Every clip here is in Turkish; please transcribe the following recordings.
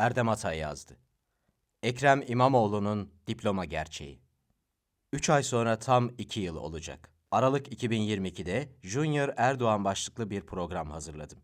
Erdem Atay yazdı. Ekrem İmamoğlu'nun diploma gerçeği. 3 ay sonra tam 2 yıl olacak. Aralık 2022'de Junior Erdoğan başlıklı bir program hazırladım.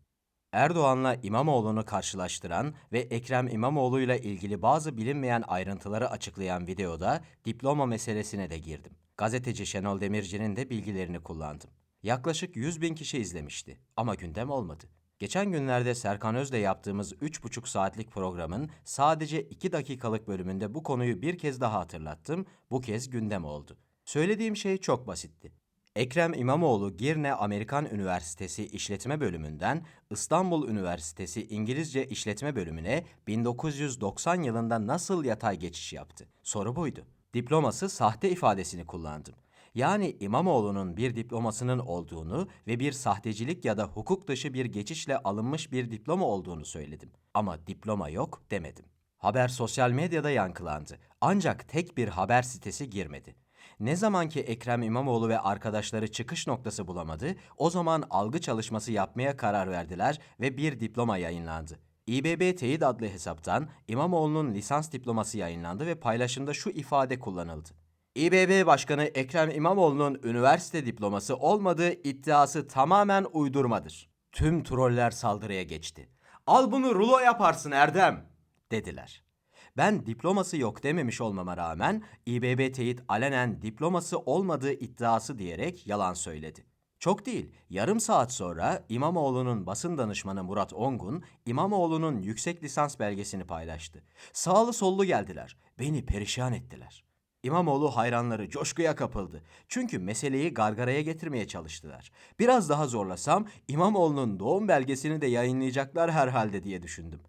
Erdoğan'la İmamoğlu'nu karşılaştıran ve Ekrem İmamoğlu'yla ilgili bazı bilinmeyen ayrıntıları açıklayan videoda diploma meselesine de girdim. Gazeteci Şenol Demirci'nin de bilgilerini kullandım. Yaklaşık 100 bin kişi izlemişti ama gündem olmadı. Geçen günlerde Serkan Öz'le yaptığımız 3,5 saatlik programın sadece 2 dakikalık bölümünde bu konuyu bir kez daha hatırlattım, bu kez gündem oldu. Söylediğim şey çok basitti. Ekrem İmamoğlu Girne Amerikan Üniversitesi İşletme Bölümünden İstanbul Üniversitesi İngilizce İşletme Bölümüne 1990 yılında nasıl yatay geçiş yaptı? Soru buydu. Diploması sahte ifadesini kullandım. Yani İmamoğlu'nun bir diplomasının olduğunu ve bir sahtecilik ya da hukuk dışı bir geçişle alınmış bir diploma olduğunu söyledim. Ama diploma yok demedim. Haber sosyal medyada yankılandı. Ancak tek bir haber sitesi girmedi. Ne zaman ki Ekrem İmamoğlu ve arkadaşları çıkış noktası bulamadı, o zaman algı çalışması yapmaya karar verdiler ve bir diploma yayınlandı. İBB Teyit adlı hesaptan İmamoğlu'nun lisans diploması yayınlandı ve paylaşımda şu ifade kullanıldı. İBB Başkanı Ekrem İmamoğlu'nun üniversite diploması olmadığı iddiası tamamen uydurmadır. Tüm troller saldırıya geçti. Al bunu rulo yaparsın Erdem dediler. Ben diploması yok dememiş olmama rağmen İBB teyit alenen diploması olmadığı iddiası diyerek yalan söyledi. Çok değil, yarım saat sonra İmamoğlu'nun basın danışmanı Murat Ongun, İmamoğlu'nun yüksek lisans belgesini paylaştı. Sağlı sollu geldiler, beni perişan ettiler. İmamoğlu hayranları coşkuya kapıldı. Çünkü meseleyi gargaraya getirmeye çalıştılar. Biraz daha zorlasam İmamoğlu'nun doğum belgesini de yayınlayacaklar herhalde diye düşündüm.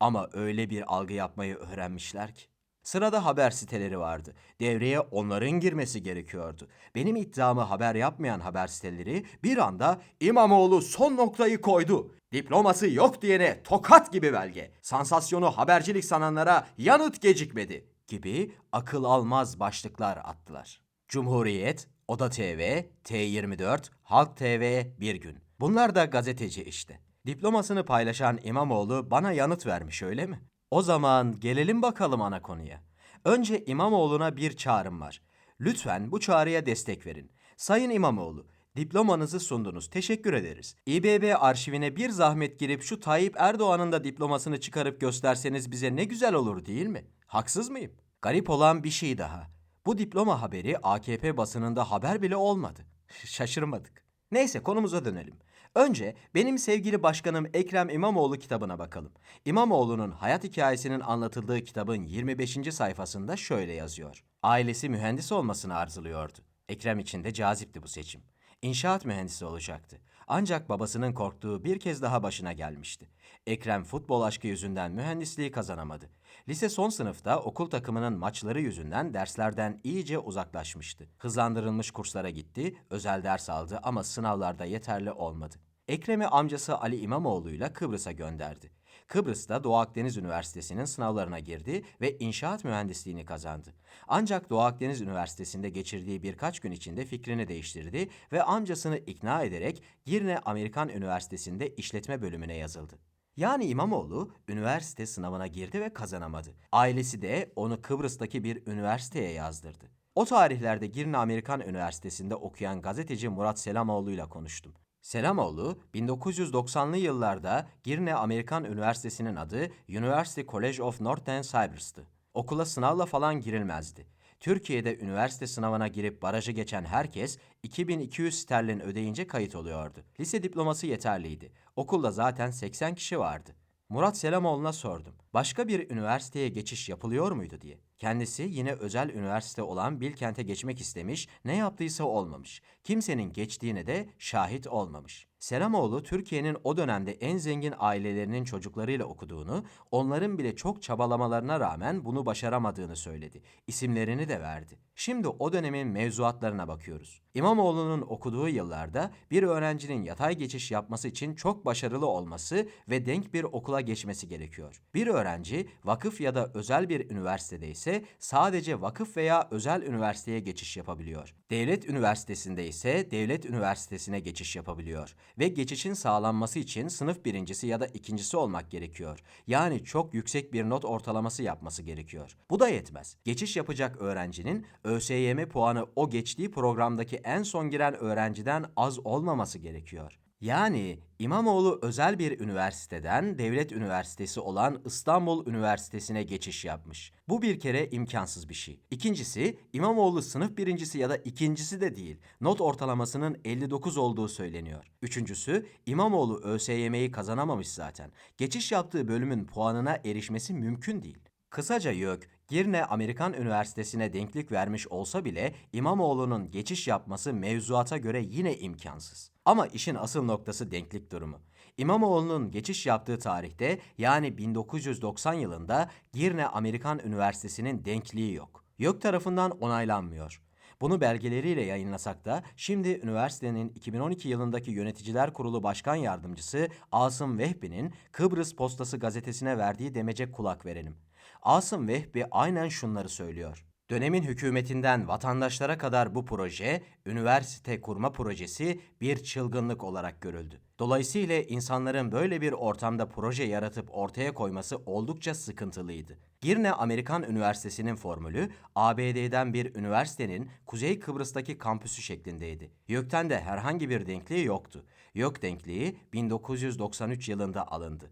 Ama öyle bir algı yapmayı öğrenmişler ki. Sırada haber siteleri vardı. Devreye onların girmesi gerekiyordu. Benim iddiamı haber yapmayan haber siteleri bir anda İmamoğlu son noktayı koydu. Diploması yok diyene tokat gibi belge. Sansasyonu habercilik sananlara yanıt gecikmedi gibi akıl almaz başlıklar attılar. Cumhuriyet, Oda TV, T24, Halk TV, Bir Gün. Bunlar da gazeteci işte. Diplomasını paylaşan İmamoğlu bana yanıt vermiş öyle mi? O zaman gelelim bakalım ana konuya. Önce İmamoğlu'na bir çağrım var. Lütfen bu çağrıya destek verin. Sayın İmamoğlu, diplomanızı sundunuz. Teşekkür ederiz. İBB arşivine bir zahmet girip şu Tayyip Erdoğan'ın da diplomasını çıkarıp gösterseniz bize ne güzel olur değil mi? Haksız mıyım? Garip olan bir şey daha. Bu diploma haberi AKP basınında haber bile olmadı. Şaşırmadık. Neyse konumuza dönelim. Önce benim sevgili başkanım Ekrem İmamoğlu kitabına bakalım. İmamoğlu'nun hayat hikayesinin anlatıldığı kitabın 25. sayfasında şöyle yazıyor. Ailesi mühendis olmasını arzuluyordu. Ekrem için de cazipti bu seçim. İnşaat mühendisi olacaktı. Ancak babasının korktuğu bir kez daha başına gelmişti. Ekrem futbol aşkı yüzünden mühendisliği kazanamadı. Lise son sınıfta okul takımının maçları yüzünden derslerden iyice uzaklaşmıştı. Hızlandırılmış kurslara gitti, özel ders aldı ama sınavlarda yeterli olmadı. Ekrem'i amcası Ali İmamoğlu'yla Kıbrıs'a gönderdi. Kıbrıs'ta Doğu Akdeniz Üniversitesi'nin sınavlarına girdi ve inşaat mühendisliğini kazandı. Ancak Doğu Akdeniz Üniversitesi'nde geçirdiği birkaç gün içinde fikrini değiştirdi ve amcasını ikna ederek Girne Amerikan Üniversitesi'nde işletme bölümüne yazıldı. Yani İmamoğlu üniversite sınavına girdi ve kazanamadı. Ailesi de onu Kıbrıs'taki bir üniversiteye yazdırdı. O tarihlerde Girne Amerikan Üniversitesi'nde okuyan gazeteci Murat Selamoğlu ile konuştum. Selamoğlu, 1990'lı yıllarda Girne Amerikan Üniversitesi'nin adı University College of Northern Cyprus'tı. Okula sınavla falan girilmezdi. Türkiye'de üniversite sınavına girip barajı geçen herkes 2200 sterlin ödeyince kayıt oluyordu. Lise diploması yeterliydi. Okulda zaten 80 kişi vardı. Murat Selamoğlu'na sordum. Başka bir üniversiteye geçiş yapılıyor muydu diye. Kendisi yine özel üniversite olan Bilkent'e geçmek istemiş, ne yaptıysa olmamış. Kimsenin geçtiğine de şahit olmamış. Selamoğlu Türkiye'nin o dönemde en zengin ailelerinin çocuklarıyla okuduğunu, onların bile çok çabalamalarına rağmen bunu başaramadığını söyledi. İsimlerini de verdi. Şimdi o dönemin mevzuatlarına bakıyoruz. İmamoğlu'nun okuduğu yıllarda bir öğrencinin yatay geçiş yapması için çok başarılı olması ve denk bir okula geçmesi gerekiyor. Bir öğrenci öğrenci vakıf ya da özel bir üniversitede ise sadece vakıf veya özel üniversiteye geçiş yapabiliyor. Devlet üniversitesinde ise devlet üniversitesine geçiş yapabiliyor ve geçişin sağlanması için sınıf birincisi ya da ikincisi olmak gerekiyor. Yani çok yüksek bir not ortalaması yapması gerekiyor. Bu da yetmez. Geçiş yapacak öğrencinin ÖSYM puanı o geçtiği programdaki en son giren öğrenciden az olmaması gerekiyor. Yani İmamoğlu özel bir üniversiteden devlet üniversitesi olan İstanbul Üniversitesi'ne geçiş yapmış. Bu bir kere imkansız bir şey. İkincisi İmamoğlu sınıf birincisi ya da ikincisi de değil. Not ortalamasının 59 olduğu söyleniyor. Üçüncüsü İmamoğlu ÖSYM'yi kazanamamış zaten. Geçiş yaptığı bölümün puanına erişmesi mümkün değil. Kısaca YÖK, Girne Amerikan Üniversitesi'ne denklik vermiş olsa bile İmamoğlu'nun geçiş yapması mevzuata göre yine imkansız. Ama işin asıl noktası denklik durumu. İmamoğlu'nun geçiş yaptığı tarihte yani 1990 yılında Girne Amerikan Üniversitesi'nin denkliği yok. YÖK tarafından onaylanmıyor. Bunu belgeleriyle yayınlasak da şimdi üniversitenin 2012 yılındaki Yöneticiler Kurulu Başkan Yardımcısı Asım Vehbi'nin Kıbrıs Postası gazetesine verdiği demece kulak verelim. Asım Vehbi aynen şunları söylüyor. Dönemin hükümetinden vatandaşlara kadar bu proje, üniversite kurma projesi bir çılgınlık olarak görüldü. Dolayısıyla insanların böyle bir ortamda proje yaratıp ortaya koyması oldukça sıkıntılıydı. Girne Amerikan Üniversitesi'nin formülü ABD'den bir üniversitenin Kuzey Kıbrıs'taki kampüsü şeklindeydi. YÖK'ten de herhangi bir denkliği yoktu. YÖK denkliği 1993 yılında alındı.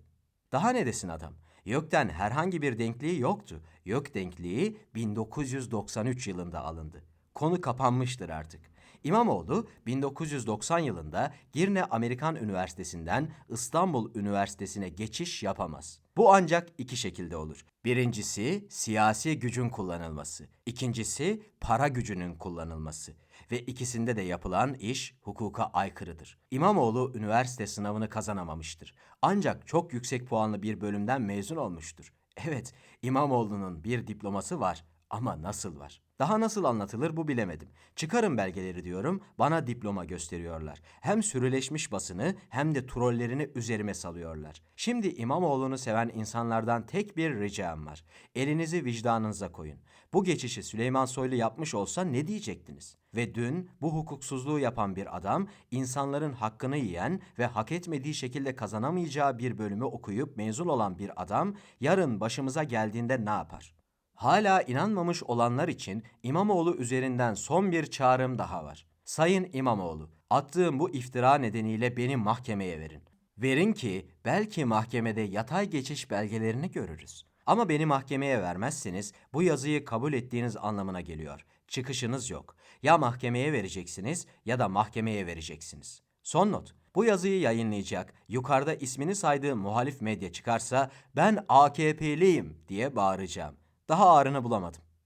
Daha ne desin adam? YÖK'ten herhangi bir denkliği yoktu. YÖK denkliği 1993 yılında alındı. Konu kapanmıştır artık. İmamoğlu 1990 yılında Girne Amerikan Üniversitesi'nden İstanbul Üniversitesi'ne geçiş yapamaz. Bu ancak iki şekilde olur. Birincisi siyasi gücün kullanılması. İkincisi para gücünün kullanılması. Ve ikisinde de yapılan iş hukuka aykırıdır. İmamoğlu üniversite sınavını kazanamamıştır. Ancak çok yüksek puanlı bir bölümden mezun olmuştur. Evet, İmamoğlu'nun bir diploması var ama nasıl var? Daha nasıl anlatılır bu bilemedim. Çıkarın belgeleri diyorum, bana diploma gösteriyorlar. Hem sürüleşmiş basını hem de trollerini üzerime salıyorlar. Şimdi İmamoğlu'nu seven insanlardan tek bir ricam var. Elinizi vicdanınıza koyun. Bu geçişi Süleyman Soylu yapmış olsa ne diyecektiniz? Ve dün bu hukuksuzluğu yapan bir adam, insanların hakkını yiyen ve hak etmediği şekilde kazanamayacağı bir bölümü okuyup mezun olan bir adam, yarın başımıza geldiğinde ne yapar? Hala inanmamış olanlar için İmamoğlu üzerinden son bir çağrım daha var. Sayın İmamoğlu, attığım bu iftira nedeniyle beni mahkemeye verin. Verin ki belki mahkemede yatay geçiş belgelerini görürüz. Ama beni mahkemeye vermezseniz bu yazıyı kabul ettiğiniz anlamına geliyor. Çıkışınız yok. Ya mahkemeye vereceksiniz ya da mahkemeye vereceksiniz. Son not. Bu yazıyı yayınlayacak, yukarıda ismini saydığım muhalif medya çıkarsa ben AKP'liyim diye bağıracağım. Daha ağrını bulamadım.